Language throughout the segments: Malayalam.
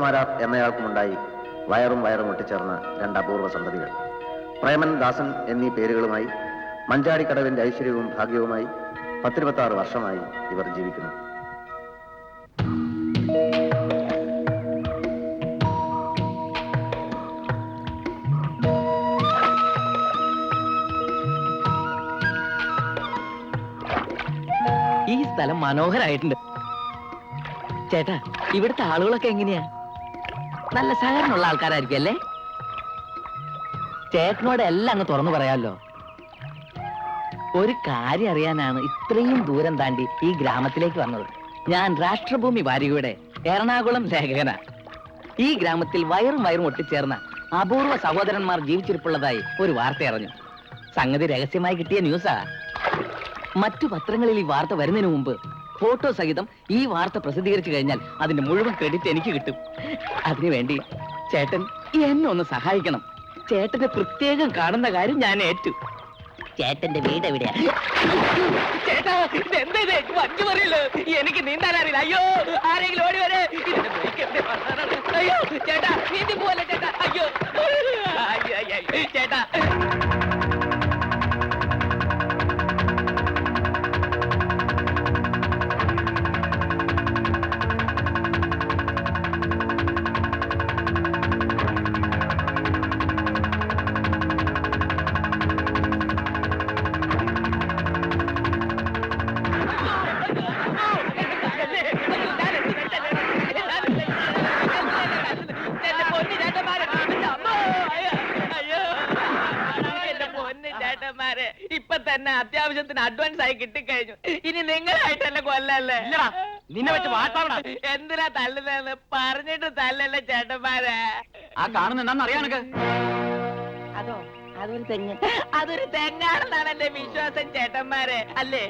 മാരാർ എന്നയാൾക്കുമുണ്ടായി വയറും വയറും ഒട്ടിച്ചേർന്ന രണ്ട് അപൂർവ സന്തതികൾ. പ്രേമൻ ദാസൻ എന്നീ പേരുകളുമായി മഞ്ചാടിക്കടവിന്റെ ഐശ്വര്യവും ഭാഗ്യവുമായി പത്തിരുപത്താറ് വർഷമായി ഇവർ ജീവിക്കുന്നു. ഈ സ്ഥലം മനോഹരായിട്ടുണ്ട്. ചേട്ടാ ഇവിടുത്തെ ആളുകളൊക്കെ എങ്ങനെയാ? നല്ല സഹകരണമുള്ള ആൾക്കാരായിരിക്കും അല്ലേ ചേട്ടനോട് എല്ലാം അങ്ങ് തുറന്നു പറയാമല്ലോ ഒരു കാര്യം അറിയാനാണ് ഇത്രയും ദൂരം താണ്ടി ഈ ഗ്രാമത്തിലേക്ക് വന്നത്. ഞാൻ രാഷ്ട്രഭൂമി വാരികയുടെ എറണാകുളം ലേഖകന ഈ ഗ്രാമത്തിൽ വയറും വയറും ഒട്ടിച്ചേർന്ന അപൂർവ സഹോദരന്മാർ ജീവിച്ചിരിപ്പുള്ളതായി ഒരു വാർത്ത അറിഞ്ഞു. സംഗതി രഹസ്യമായി കിട്ടിയ ന്യൂസാ. മറ്റു പത്രങ്ങളിൽ ഈ വാർത്ത വരുന്നതിന് മുമ്പ് ഫോട്ടോ സഹിതം ഈ വാർത്ത പ്രസിദ്ധീകരിച്ചു കഴിഞ്ഞാൽ അതിന്റെ മുഴുവൻ ക്രെഡിറ്റ് എനിക്ക് കിട്ടും. അതിനുവേണ്ടി ചേട്ടൻ എന്നെ ഒന്ന് സഹായിക്കണം. ചേട്ടനെ പ്രത്യേകം കാണുന്ന കാര്യം ഞാൻ ഏറ്റു. ചേട്ടന്റെ വീട് എവിടെയാ? ചേട്ടാ ഇതെന്താ ഇത്? വഞ്ചു പറയല്ലോ എനിക്ക് നീന്താൻ അറിയില്ല. അയ്യോ ആരെങ്കിലും ഓടി വരെ. ഇതിന്റെ ബ്രേക്ക് എവിടെ? അയ്യോ ചേട്ടാ നീന്തി പോലെ ചേട്ടാ. അയ്യോ അയ്യോ, അയ്യോ. ചേട്ടാ തന്നെ അത്യാവശ്യത്തിന് അഡ്വാൻസ് ആയി കിട്ടിക്കഴിഞ്ഞു. ഇനി നിങ്ങളായിട്ട് എന്നെ കൊല്ലല്ലേ? നിന്നെ വെച്ച് വാട്ടാവണ എന്തിനാ തല്ലുന്നതെന്ന് പറഞ്ഞിട്ട് തല്ലല്ലേ ചേട്ടന്മാരെ? ആ കാണുന്ന അറിയാനൊക്കെ അതോ അതൊരു തെങ്ങ്. അതൊരു തെങ്ങാണെന്നാണ് എന്റെ വിശ്വാസം ചേട്ടന്മാരെ. അല്ലേ?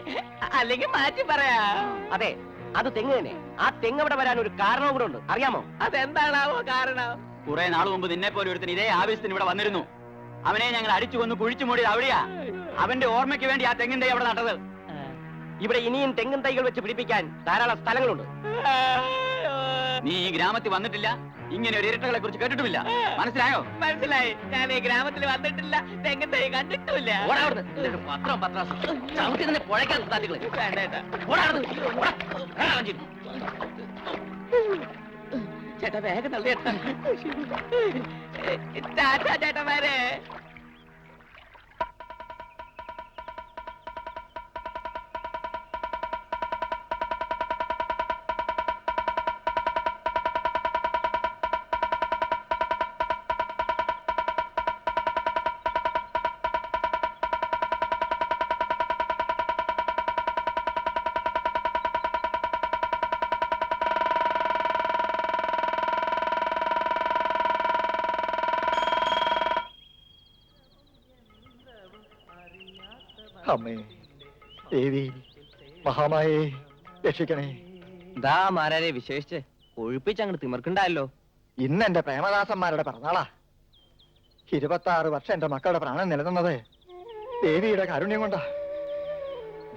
അല്ലെങ്കിൽ മാറ്റി പറയാ. അതെ അത് തെങ്ങ് തന്നെ. ആ തെങ്ങ് ഇവിടെ വരാൻ ഒരു കാരണവും കൂടെ ഉണ്ട്. അറിയാമോ? അതെന്താണാവോ കാരണം? കുറെ നാൾ മുമ്പ് നിന്നെ പോലെ ഒരുത്തിന് ഇതേ ആവശ്യത്തിന് ഇവിടെ വന്നിരുന്നു. അവനെ ഞങ്ങൾ അടിച്ചു കൊന്ന് കുഴിച്ചു മൂടിയത് അവിടെയാ. അവന്റെ ഓർമ്മയ്ക്ക് വേണ്ടി ആ തെങ്ങിൻ തൈ അവിടെ നട്ടത്. ഇവിടെ ഇനിയും തെങ്ങിൻ തൈകൾ വെച്ച് പിടിപ്പിക്കാൻ ധാരാളം സ്ഥലങ്ങളുണ്ട്. നീ ഈ ഗ്രാമത്തിൽ വന്നിട്ടില്ല? ഇങ്ങനെ ഒരു ഇരട്ടകളെ കുറിച്ച് കേട്ടിട്ടുമില്ല മനസ്സിലായോ? മനസ്സിലായി. ഞാൻ ഈ ഗ്രാമത്തിൽ വന്നിട്ടില്ല തെങ്ങിൻ തൈ കണ്ടിട്ടില്ല പത്രം. പത്രം ചവിട്ടി പുഴയ്ക്കാൻ. ചേട്ടാ വേഗം തള്ളിയേട്ടാ ചേട്ടാ ചേട്ടന്മാരെ. അമ്മേ. ദേവി മഹാമായെ രക്ഷിക്കണേ. ദാ മാരാരെ വിശേഷിച്ച് ഒഴിപ്പിച്ച് അങ്ങോട്ട് ഇന്ന് എന്റെ പ്രേമദാസന്മാരുടെ പിറന്നാളാ. ഇരുപത്തി ആറ് വർഷം എന്റെ മക്കളുടെ പ്രാണൻ നിലനിന്നത് ദേവിയുടെ കാരുണ്യം കൊണ്ടാ.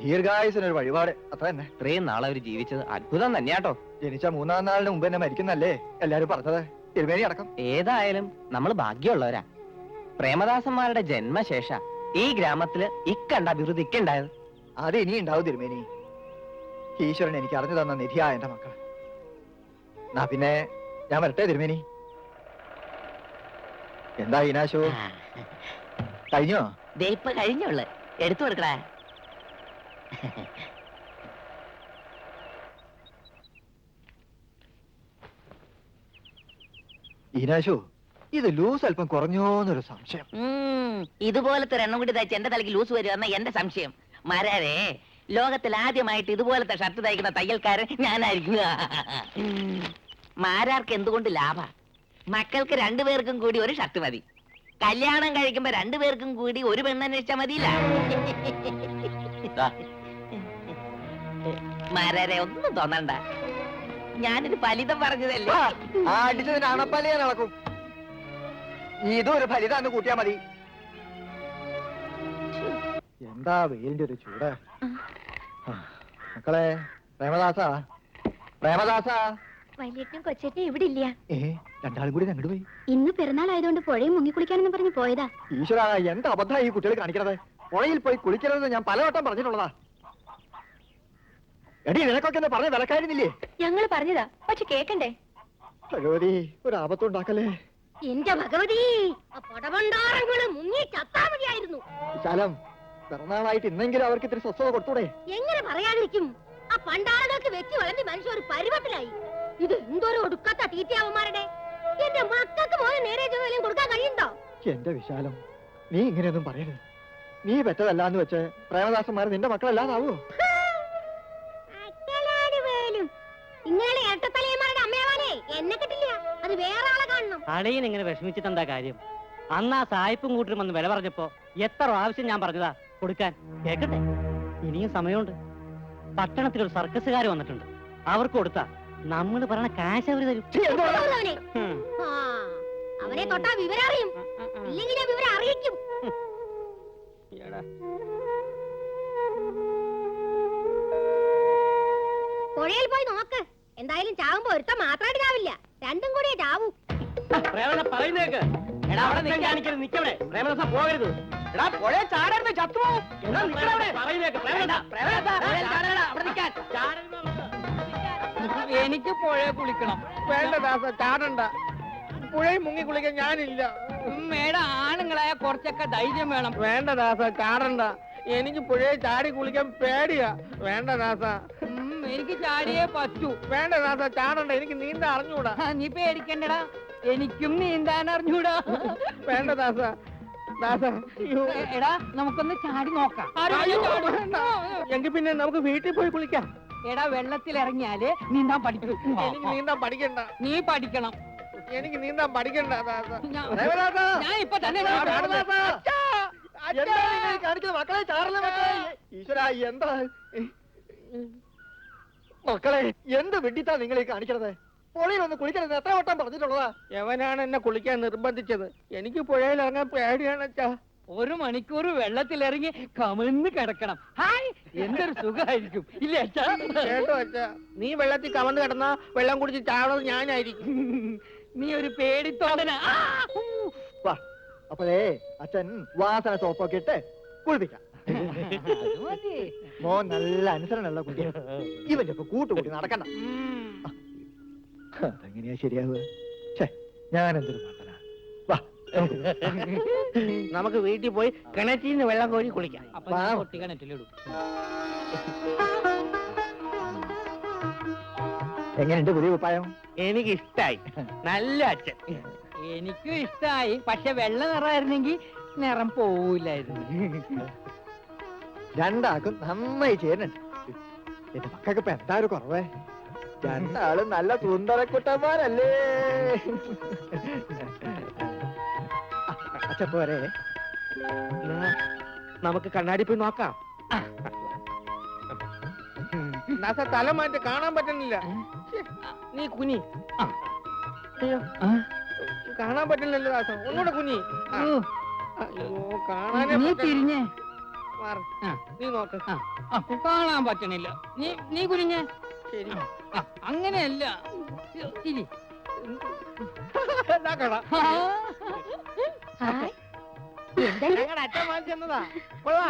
ദീർഘായുസിനൊരു വഴിപാട് അത്ര തന്നെ. ഇത്രയും നാളെ അവർ ജീവിച്ചത് അത്ഭുതം തന്നെയാട്ടോ. ജനിച്ച മൂന്നാം നാളിന് മുമ്പ് തന്നെ മരിക്കുന്നല്ലേ എല്ലാരും പറഞ്ഞത്? തിരുമേനി അടക്കം. ഏതായാലും നമ്മൾ ഭാഗ്യമുള്ളവരാ. പ്രേമദാസന്മാരുടെ ജന്മശേഷ ഈ ഗ്രാമത്തിൽ ഇക്കണ്ട അഭിവൃദ്ധി ഇക്കുണ്ടായത്? അത് ഇനി ഉണ്ടാവും തിരുമേനി ഈശ്വരൻ എനിക്ക് അറിഞ്ഞു തന്ന നിധിയാ എന്റെ മക്കൾ എന്നാ പിന്നെ ഞാൻ വരട്ടെ തിരുമേനി. എന്താ ഈനാശു? കഴിഞ്ഞോ? ഇപ്പൊ കഴിഞ്ഞുള്ളു. എടുത്തു കൊടുക്കടാ. ഈനാശു ഇത് ലൂസ് അല്പം കുറഞ്ഞോന്നൊരു സംശയം. ഇതുപോലത്തെ ഒരു എണ്ണം കൂടി തയ്ച്ച് എന്റെ തലയ്ക്ക് ലൂസ് വരുമെന്ന എന്റെ സംശയം. മാരാരെ ലോകത്തിൽ ആദ്യമായിട്ട് ഇതുപോലത്തെ ഷർട്ട് തയ്ക്കുന്ന തയ്യൽക്കാരൻ ഞാനായിരിക്കും. മാരാർക്ക് എന്തുകൊണ്ട് ലാഭ? മക്കൾക്ക് രണ്ടുപേർക്കും കൂടി ഒരു ഷർട്ട് മതി. കല്യാണം കഴിക്കുമ്പോ രണ്ടുപേർക്കും കൂടി ഒരു പെണ്ണന്വേഷിച്ചാ മതിയില്ല. മാരാരെ ഒന്നും തോന്നണ്ട. ഞാനൊരു ഫലിതം പറഞ്ഞതല്ലേ? അടിച്ചതിന് അണപ്പലയെ നടക്കും ഇതും ഒരു ഫലിതാന്ന് കൂട്ടിയാ മതി. എന്താ വെയിലിന്റെ ഒരു ചൂട്? മക്കളെ പ്രേമദാസ? പ്രേമദാസ? വലിയേട്ടും കൊച്ചേട്ടും ഇവിടെ ഇല്ല. ഏ രണ്ടാളും കൂടി അങ്ങോട്ട് പോയി. ഇന്ന് പിറന്നാൾ ആയതുകൊണ്ട് പുഴയും മുങ്ങിക്കുളിക്കാനെന്ന് പറഞ്ഞ് പോയതാ. ഈശ്വര എന്ത് അബദ്ധം ഈ കുട്ടികൾ കാണിക്കണത്? പുഴയിൽ പോയി കുളിക്കരുതെന്ന് ഞാൻ പലവട്ടം പറഞ്ഞിട്ടുള്ളതാ. എടി നിനക്കൊക്കെ എന്താ പറഞ്ഞ വിലക്കായിരുന്നില്ലേ? ഞങ്ങൾ പറഞ്ഞതാ പക്ഷെ കേക്കണ്ടേ? ഭഗവതി ഒരു ആപത്തുണ്ടാക്കല്ലേ? എന്റെ ഭഗവതി പടവണ്ടാറങ്ങൾ മുങ്ങി ചത്താ മതിയായിരുന്നു. വിശാലം പിറന്നാളായിട്ട് ഇന്നെങ്കിലും അവർക്ക് ഇത്തിരി സ്വസ്ഥത കൊടുത്തൂടെ? എങ്ങനെ പറയാതിരിക്കും? ആ പണ്ടാളുകൾക്ക് വെച്ച് വളർന്ന് മനുഷ്യ ഒരു പരുവത്തിലായി. ഇത് എന്തോരം ഒടുക്കത്ത തീറ്റയാവന്മാരുടെ? എന്റെ മക്കൾക്ക് പോലും നേരെ ജോലിയും കൊടുക്കാൻ കഴിയുണ്ടോ എന്റെ വിശാലം നീ ഇങ്ങനെയൊന്നും പറയരുത്. നീ പെറ്റതല്ലാന്ന് വെച്ച് പ്രേമദാസന്മാർ നിന്റെ മക്കളല്ലാതാവോ? ഇങ്ങനെ ഇരട്ടത്തലയന്മാരുടെ അമ്മയാവാനേ എന്നെ കിട്ടില്ല. അത് വേറെ അളിയൻ ഇങ്ങനെ വിഷമിച്ചിട്ട് എന്താ കാര്യം? അന്ന് ആ സായിപ്പും കൂട്ടരും വന്ന് വില പറഞ്ഞപ്പോ എത്ര ആവശ്യം ഞാൻ പറഞ്ഞതാ? കൊടുക്കാൻ. കേക്കട്ടെ? ഇനിയും സമയമുണ്ട്. പട്ടണത്തിൽ ഒരു സർക്കസുകാർ വന്നിട്ടുണ്ട്. അവർക്ക് കൊടുത്താ. നമ്മൾ പറയണ കാശ് അവർ തരും. അവനെ. അവനെ തൊട്ടാ വിവരം അറിയും ഇല്ലെങ്കിൽ ഞാൻ വിവരം അറിയിക്കും. പുഴയിൽ പോയി നോക്ക്. എന്തായാലും ചാവുമ്പോ ഒരുത്തം മാത്രമായിട്ട് ചാവില്ല. രണ്ടും കൂടിയേ ചാവൂ. പറയുന്നേക്ക്. എടാ അവിടെ നിൽക്കാൻ കാണിക്കരുത് നിക്കവിടെ. പ്രേമദാസ പോകരുത്. എടാ പുഴ ചാടരുത് ചത്തുപോകും എടാ നിക്കവിടെ. പറയുന്നേക്ക് പ്രേമദാസ. പ്രേമദാസ ചാടരുത്. അവിടെ നിൽക്കാൻ എനിക്ക് പുഴയെ കുളിക്കണം. വേണ്ട ദാസ ചാടണ്ട. പുഴയിൽ മുങ്ങി കുളിക്കാൻ ഞാനില്ല. മേട ആണുങ്ങളായ കുറച്ചൊക്കെ ധൈര്യം വേണം. വേണ്ട ദാസ ചാടണ്ട. എനിക്ക് പുഴയിൽ ചാടി കുളിക്കാൻ പേടിയാ. വേണ്ട ദാസ. ഉം, എനിക്ക് ചാടിയേ പറ്റൂ. വേണ്ട ദാസ ചാടണ്ട. എനിക്ക് നീന്താ അറിഞ്ഞൂടാ. ആ, നീ പേടിക്കണ്ടടാ. എനിക്കും നീന്താൻ അറിഞ്ഞൂടാ വേണ്ട ദാസ ദാസ. അയ്യോ. എടാ നമുക്കൊന്ന് ചാടി നോക്കാം. അയ്യോ, വേണ്ട. എങ്കിൽ പിന്നെ നമുക്ക് വീട്ടിൽ പോയി കുളിക്കാം. എടാ വെള്ളത്തിൽ ഇറങ്ങിയാൽ നീന്താൻ പഠിക്കും. എനിക്ക് നീന്താൻ പഠിക്കണ്ട. നീ പഠിക്കണം. എനിക്ക് നീന്താൻ പഠിക്കണ്ട ദാസ. ഞാൻ- പ്രേമദാസ! ഞാൻ ഇപ്പൊ തന്നെ പ്രേമദാസ! അച്ഛാ, എന്താ നിങ്ങൾ ഈ കാണിക്കുന്നത് മക്കളെ ചാറല്ലേ മക്കളെ? ഈശ്വരാ എന്താ? മക്കളെ എന്ത് വെട്ടിത്താ നിങ്ങളെ ഈ കാണിക്കണത്? പൊളിയിൽ ഒന്ന് കുളിക്കരുത് എത്ര വട്ടം പറഞ്ഞിട്ടുള്ളതാ? എവനാണ് എന്നെ കുളിക്കാൻ നിർബന്ധിച്ചത്? എനിക്ക് പുഴയിൽ ഇറങ്ങാൻ പേടിയാണ് അച്ഛാ. ഒരു മണിക്കൂർ വെള്ളത്തിൽ ഇറങ്ങി കമിഴ്ന്ന് കിടക്കണം. ഹായ് എന്തൊരു സുഖമായിരിക്കും. ഇല്ല അച്ഛാ? കേട്ടോ അച്ഛാ. നീ വെള്ളത്തിൽ കമന്ന് കിടന്ന വെള്ളം കുടിച്ച് ചാവണത് ഞാനായിരിക്കും. നീ ഒരു പേടിത്തോടനാ. വാ അപ്പോഴേ അച്ഛൻ വാസന സോപ്പൊക്കെ ഇട്ട് കുളിപ്പിക്കാം. മോൻ നല്ല അനുസരണമുള്ള കുട്ടിയാണ്. ഇവന്റെ ഒക്കെ കൂട്ടുകൂട്ടി നടക്കണ്ട. അതെങ്ങനെയാ ശരിയാവുക? ഛേ ഞാൻ എന്തൊരു മണ്ടനാ. വാ നമുക്ക് വീട്ടിൽ പോയി കിണറ്റിൽ നിന്ന് വെള്ളം കോരി കുളിക്കാം. കിണറ്റിലിടും എങ്ങനെയുണ്ട് പുതിയ ഉപ്പായം എനിക്ക് ഇഷ്ടായി നല്ല അച്ഛൻ. എനിക്കും ഇഷ്ടായി. പക്ഷെ വെള്ള നിറമായിരുന്നെങ്കിൽ നിറം പോവില്ലായിരുന്നു. രണ്ടാക്കും നന്നായി ചേരുന്നുണ്ട്. എന്റെ മക്കൾക്ക് ഇപ്പൊ എന്താ ഒരു കുറവേ? രണ്ടാളും നല്ല സുന്ദരക്കുട്ടന്മാരല്ലേ? അച്ഛ പോരെ. നമുക്ക് കണ്ണാടി പോയി നോക്കാം. നാസ തല മാറ്റി കാണാൻ പറ്റുന്നില്ല. നീ കുനി അയ്യോ. കാണാൻ പറ്റുന്നില്ലല്ലോ ദാസ ഒന്നുകൂടെ കുനി ഓ, അയ്യോ കാണാനേ നീ തിരിഞ്ഞേ. നീ നോക്ക്. കാണാൻ പറ്റണില്ല നീ നീ കുനിഞ്ഞേ ശരി. അങ്ങനെയല്ല. ഇനി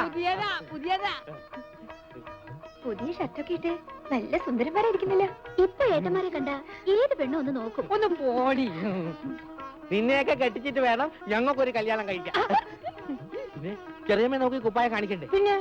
പുതിയതാ പുതിയതാ. പുതിയ ഷർട്ടൊക്കെ ഇട്ട് നല്ല സുന്ദരന്മാരായിരിക്കുന്നില്ല. ഇപ്പൊ ഏട്ടന്മാരെ കണ്ട ഏത് പെണ്ണും ഒന്ന് നോക്കും. ഒന്ന് പോടി. നിന്നെയൊക്കെ കെട്ടിച്ചിട്ട് വേണം ഞങ്ങൾക്കൊരു കല്യാണം കഴിക്കാം ചെറിയമ്മ നോക്കി കുപ്പായ കാണിക്കണ്ടേ? പിന്നെ.